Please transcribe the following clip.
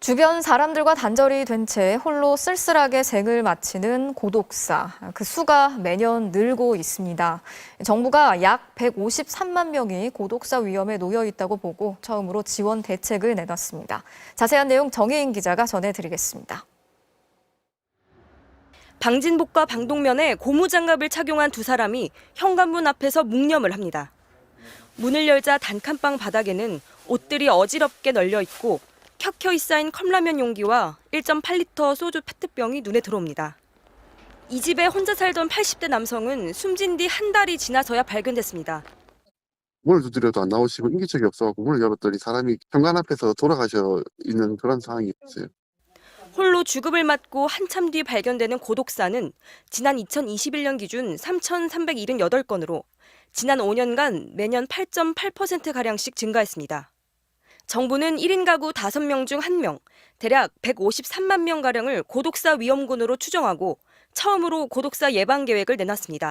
주변 사람들과 단절이 된 채 홀로 쓸쓸하게 생을 마치는 고독사. 그 수가 매년 늘고 있습니다. 정부가 약 153만 명이 고독사 위험에 놓여 있다고 보고 처음으로 지원 대책을 내놨습니다. 자세한 내용 정혜인 기자가 전해드리겠습니다. 방진복과 방독면에 고무장갑을 착용한 두 사람이 현관문 앞에서 묵념을 합니다. 문을 열자 단칸방 바닥에는 옷들이 어지럽게 널려 있고 켜켜이 쌓인 컵라면 용기와 1.8리터 소주 페트병이 눈에 들어옵니다. 이 집에 혼자 살던 80대 남성은 숨진 뒤 한 달이 지나서야 발견됐습니다. 문을 두드려도 안 나오시고 인기척이 없어갖고 문을 열었더니 사람이 현관 앞에서 돌아가셔 있는 그런 상황이었어요. 홀로 주급을 맞고 한참 뒤 발견되는 고독사는 지난 2021년 기준 3,378건으로 지난 5년간 매년 8.8%가량씩 증가했습니다. 정부는 1인 가구 5명 중 1명, 대략 153만 명가량을 고독사 위험군으로 추정하고 처음으로 고독사 예방 계획을 내놨습니다.